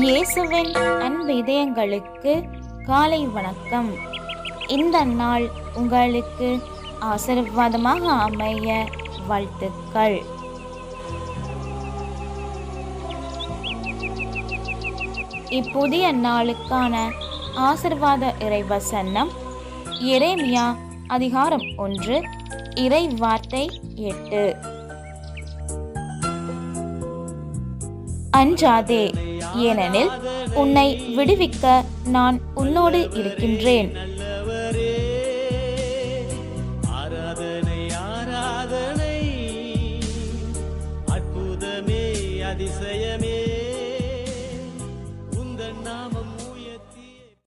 இயேசுவின் அன்பு இதயங்களுக்கு காலை வணக்கம். இந்த நாள் உங்களுக்கு ஆசீர்வாதமாக அமைய வாழ்த்துக்கள். இப்புதிய நாளுக்கான ஆசிர்வாத இறைவசனம் இறைமியா அதிகாரம் ஒன்று இறை வார்த்தை எட்டு. அஞ்சாதே. ஏனெனில் உன்னை விடுவிக்க நான் உன்னோடு இருக்கின்றேன். அற்புதமே அதிசயமே. உந்தன் நாமம்